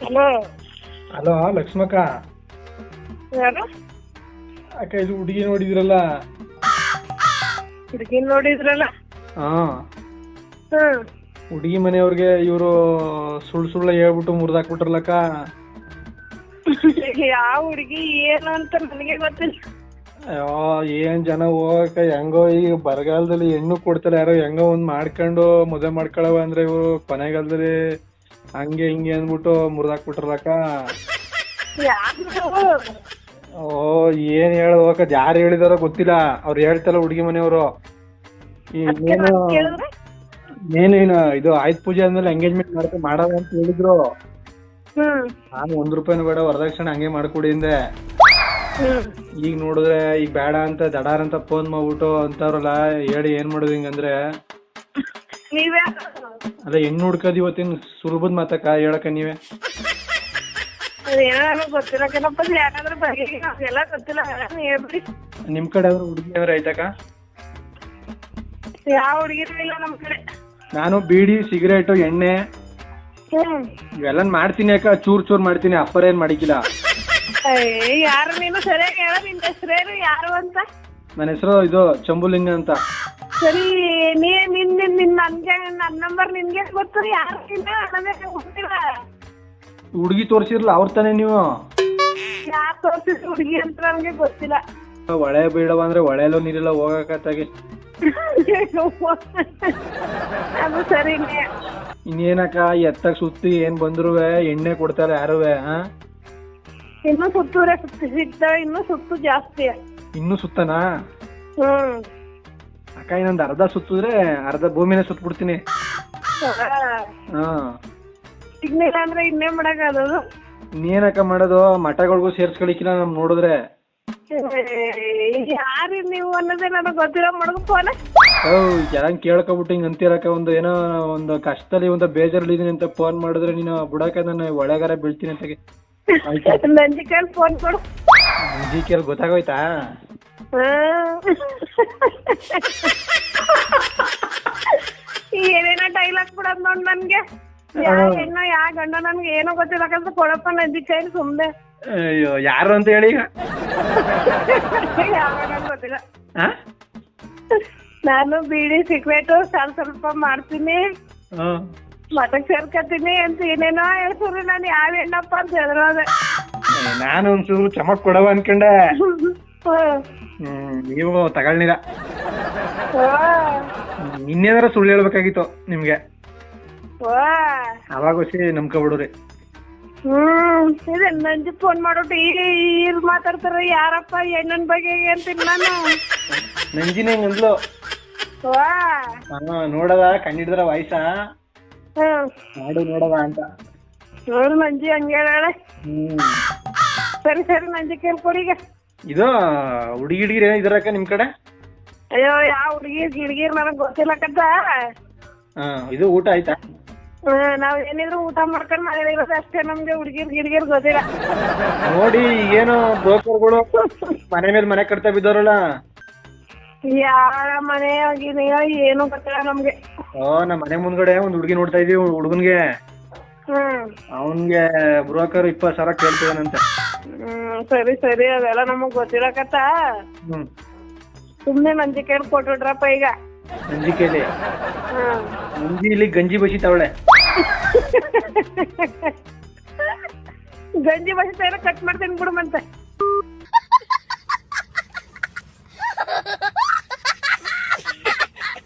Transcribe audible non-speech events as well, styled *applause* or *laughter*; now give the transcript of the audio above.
Hello. Hello Lakshmakka. ಯಾರು? ಅಕ್ಕ ಇದು ಹುಡುಗಿ ನೋಡಿದ್ರಲ್ಲ? ಹುಡುಗಿ ನೋಡಿದ್ರಲ್ಲ? ಹಾ. ಹ್ಮ್ ಹುಡುಗಿ ಮನೆಯವ್ರಿಗೆ ಇವರು ಸುಳ್ಳು ಸುಳ್ಳು ಹೇಳ್ಬಿಟ್ಟು ಮುರಿದಾಕ್ಬಿಟ್ರಲ್ಲಕ್ಕ. *laughs* ಯಾವ ಹುಡುಗಿ ಏನು ಅಂತ ನನಗೆ ಗೊತ್ತಿಲ್ಲ. ಅಯ್ಯೋ ಏನ್ ಜನ ಹೋಗಕ್ಕ? ಹೆಂಗೋ ಈಗ ಬರಗಾಲದಲ್ಲಿ ಹೆಣ್ಣು ಕೊಡ್ತಾರೆ ಯಾರೋ ಹೆಂಗೋ ಒಂದ್ ಮಾಡ್ಕೊಂಡು ಮದುವೆ ಮಾಡ್ಕೊಳವ ಅಂದ್ರೆ ಇವರು ಕೊನೆಗಾಲದಲ್ಲಿ ಹಂಗೆ ಹಿಂಗೆ ಅಂದ್ಬಿಟ್ಟು ಮುರಿದಾಕ್ಬಿಟ್ರಲ್ಲಕ್ಕ ಯಾರು ಓ ಏನ್ ಹೇಳೋಕ ಯಾರು ಹೇಳಿದಾರೋ ಗೊತ್ತಿಲ್ಲ. ಅವ್ರು ಹೇಳ್ತಲ್ಲ ಹುಡುಗಿ ಮನೆಯವರು. ಏನೇನು ಇದು ಆಯ್ತ್ ಪೂಜೆ ಆದ್ಮೇಲೆ ಎಂಗೇಜ್ಮೆಂಟ್ ಮಾಡ್ತಾ ಮಾಡೋದ ಅಂತ ಹೇಳಿದ್ರು. ನಾನು ಒಂದ್ ರೂಪಾಯಿನೂ ಬೇಡ ವರದಕ್ಷಿಣೆ ಹಂಗೆ ಮಾಡ್ಕೊಡಿ ಅಂದೆ. ಈಗ ನೋಡಿದ್ರೆ ಈಗ ಬೇಡ ಅಂತ ದಡಾರ್ ಅಂತ ಫೋನ್ ಮಾಡ್ಬಿಟ್ಟು ಅಂತವ್ರಲ್ಲ ಹೇಳಿ ಏನ್ ಮಾಡೋದು ಹಿಂಗಂದ್ರೆ. ನೀವೇ? ಅಲ್ಲ ಹೆಣ್ಣು ಹುಡ್ಕೋದ್ ಇವತ್ತಿನ ಸುಲಭದ ಮಾತಕ್ಕ ಹೇಳಕ ನೀವೇ? ಗೊತ್ತಿಲ್ಲ ಕಣಪ್ಪ ಯಾರಾದ್ರೂ ಬಗ್ಗೆ ಎಲ್ಲ ಗೊತ್ತಿಲ್ಲ ನೀವ್ ಹೇಳ್ಬಿಡಿ. ನಿಮ್ ಕಡೆ ಆದ್ರೂ ಹುಡುಗಿ ಆಯ್ತಕ್ಕ? ಯಾವ ಹುಡುಗಿರು ಇಲ್ಲ ನಮ್ ಕಡೆ. ನಾನು ಬೀಡಿ ಸಿಗರೇಟು ಎಣ್ಣೆ. ಹ್ಮ್. ಇವೆಲ್ಲ ಮಾಡ್ತೀನಿ ಅಕ್ಕ ಚೂರ್ ಚೂರ್ ಮಾಡ್ತೀನಿ ಅಪ್ಪರ ಏನ್ ಮಾಡಿಕಿಲ್ಲ. ಏ ಯಾರು ನೀನು? ಸರಿಯಾಗಿ ಹೇಳ ನಿನ್ ಹೆಸರೇನು ಯಾರು ಅಂತ? ನನ್ನ ಹೆಸರು ಇದು ಚಂಬುಲಿಂಗ ಅಂತ. ಸರಿ ನೀ ನಿನ್ ನನ್ಗೆ ನನ್ನ ನಂಬರ್ ನಿನ್ಗೆ ಗೊತ್ತು ಯಾರು ನನಗೆ ಗೊತ್ತಿಲ್ಲ ಹುಡುಗಿ ತೋರಿಸಿರ್ಲ ಅವ್ರ ತಾನೇ ನೀವು? ಯಾರು ತೋರ್ಸಿದ್ರು ಹುಡುಗಿ ಅಂತ ನನಗೆ ಗೊತ್ತಿಲ್ಲ. ಹೊಳೆ ಬೀಳವ ಅಂದ್ರೆ ಒಳೆಲ್ಲ ನೀರಿಲ್ಲ ಹೋಗಕತ್ತಾಗಿ. *laughs* ಅದು ಸರಿನೇ ಇನ್ನೇನಕ್ಕ ಎತ್ತಕ್ ಸುತ್ತಿ ಏನ್ ಬಂದ್ರು ಎಣ್ಣೆ ಕೊಡ್ತಾರೆ ಯಾರುವೆ ಇನ್ನು ಸುತ್ತೂರೆ ಸುತ್ತಿ ಸಿಗ್ತವೆ ಇನ್ನು ಸುತ್ತು ಜಾಸ್ತಿ. ಇನ್ನು ಸುತ್ತನಾ? ಹ್ಮ್. ಅಕ್ಕ ಇನ್ನೊಂದು ಅರ್ಧ ಸುತ್ತಿದ್ರೆ ಅರ್ಧ ಭೂಮಿನೇ ಸುತ್ಬಿಡ್ತೀನಿ. ಹಾ. ಸಿಗ್ಲಿಲ್ಲ ಅಂದ್ರೆ ಇನ್ನೇ ಮಾಡಕ್ಕಾಗೋದು ಇನ್ನೇನಕ್ಕ ಮಾಡೋದು? ಮಠಗಳಿಗೂ ಸೇರ್ಸ್ಕೊಳಿಕ್ಕಿನ ನಮ್ ನೋಡಿದ್ರೆ. ಯಾರು ನೀವು ಅನ್ನೋದೇ ನನಗೆ ಗೊತ್ತಿರೋ ಫೋನ್? ಓ ಕೇಳ್ಕೊಬಿಟ್ಟು ಹಿಂಗ್ ಅಂತೀರಕ್ಕ? ಒಂದು ಏನೋ ಒಂದು ಕಷ್ಟದಲ್ಲಿ ಒಂದು ಬೇಜಾರಲ್ಲಿ ಇದೀನಿ ಅಂತ ಫೋನ್ ಮಾಡಿದ್ರೆ ನೀನು ಬುಡಕ ನನ್ನ ಒಳಗಾರ ಬೀಳ್ತೀನಿ ಅಂತ ಫೋನ್ ಕೊಡು. ಜಿ ಕೇಳಿ ಗೊತ್ತಾಗೋಯ್ತಾ? ಏನೇನೋ ಡೈಲಾಗ್ ಬಿಡೋದ್ ನೋಡ್ ನನ್ಗೆ. ಯಾ ಹೆಣ್ಣೋ ಯಾ ಗಂಡ ನನ್ಗೆ ಏನೋ ಗೊತ್ತಿಲ್ಲ. ಯಾಕಂದ್ರೆ ಕೊಡಪ್ಪ ನದಿ ಕೈ ಸುಮ್ನೆ. ಅಯ್ಯೋ ಯಾರು ಅಂತ ಹೇಳಿ ಈಗ? ಯಾವಾಗ ಗೊತ್ತಿಲ್ಲ. ಹಾ ನಾನು ಬೀಡಿ ಸಿಗ್ರೆಟು ಸ್ವಲ್ಪ ಸ್ವಲ್ಪ ಮಾಡ್ತೀನಿ. ಹ್ಮ್ ಮಠಕ್ ಸೇರ್ಕತೀನಿ ಅಂತ ಏನೇನೋ ಹೇಳ್ತಾರೆ ನಾನು ಯಾವ ಹೆಣ್ಣಪ್ಪ ಅಂತ ಹೇಳಿದ್ರೆ ನಾನು ಒಂಚೂರು ಚಮಕ್ ಕೊಡವ ಅನ್ಕೊಂಡೆ. ಹ್ಮ್. ನೀವು ತಗೊಳ್ಳಿರ ಇನ್ನೇನಾರ ಸುಳ್ಳು ಹೇಳ್ಬೇಕಾಗಿತ್ತು ನಿಮ್ಗೆ. ಅವಾಗ ನಮ್ಕ ನಂಬ್ಕೊಬಿಡ್ರಿ. ಹ್ಮ್ ಇದೆ ನಂಜಿ ಫೋನ್ ಮಾಡ್ಬಿಟ್ಟು ಈರ್ ಮಾತಾಡ್ತಾರ ಯಾರಪ್ಪ ಹೆಣ್ಣನ್ ಬಗ್ಗೆ ಅಂತೀನಿ ನಾನು. ನಂಜಿನ ವಾ. ಹಾ ನೋಡದ ಕಂಡಿಡಿದ್ರ ವಯಸ್ಸ ಹ್ಮ್. ಮಾಡು ನೋಡದ ಅಂತ. ನೋಡು ನಂಜಿ ಹಂಗೆ ಹ್ಮ್. ಸರಿ ಸರಿ ನಂಜಿ ಕೇಳ್ಕೊಡಿ ಈಗ. ಇದು ಹುಡುಗಿ ಹುಡುಗಿರ್ ಏನೋ ಇದಾರಕ್ಕ ನಿಮ್ ಕಡೆ? ಅಯ್ಯೋ ಯಾವ ಹುಡುಗಿ ಗಿಡ್ಗಿರ್ ನನಗ್ ಗೊತ್ತಿಲ್ಲ ಕದ್ದ. ಹಾ ಇದು ಊಟ ಆಯ್ತಾ? ಹ್ಮ್ ನಾವ್ ಏನಿದ್ರು ಊಟ ಮಾಡ್ಕೊಂಡ್ ಮನೇಲಿ ಇರೋದು ಅಷ್ಟೇ ನಮ್ಗೆ ಹುಡುಗಿರ್ ಗಿಡ್ಗಿರ್ ಗೊತ್ತಿಲ್ಲ. ನೋಡಿ ಏನು ಬ್ರೋಕರ್ಗಳು ಮನೆ ಮೇಲೆ ಮನೆ ಕಟ್ತಾ ಬಿದ್ದವ್ರಲ್ಲ. ಯಾರ ಮನೆ ಆಗಿದೆಯೋ ಏನು ಗೊತ್ತಿಲ್ಲ ನಮ್ಗೆ. ಓ ನಮ್ಮ ಮನೆ ಮುಂದ್ಗಡೆ ಒಂದ್ ಹುಡುಗಿ ನೋಡ್ತಾ ಇದೀವಿ ಹುಡುಗನ್ಗೆ. ಹ್ಮ್. ಅವನ್ಗೆ ಬ್ರೋಕರ್ ಇಪ್ಪತ್ ಸಾವಿರ ಕೇಳ್ತಿದಾನಂತೆ. ಹ್ಮ್ ಸರಿ ಸರಿ ಅದೆಲ್ಲ ನಮಗ್ ಗೊತ್ತಿರಕತ್ತ. ಕತ್ತ ಹ್ಮ್. ಸುಮ್ನೆ ನಂಜಿ ಕೇಳಿ ಕೊಟ್ಬಿಟ್ರಪ್ಪ ಈಗ. ನಂಜಿಕೆಲಿ ಹ್ಮ್ ನಂಜಿ ಇಲ್ಲಿ ಗಂಜಿ ಬಸಿತಾವಳೆ ಗಂಜಿ ಬಸಿತ ಕಟ್ ಮಾಡ್ತೀನಿ ಬಿಡು ಮತ್ತೆ.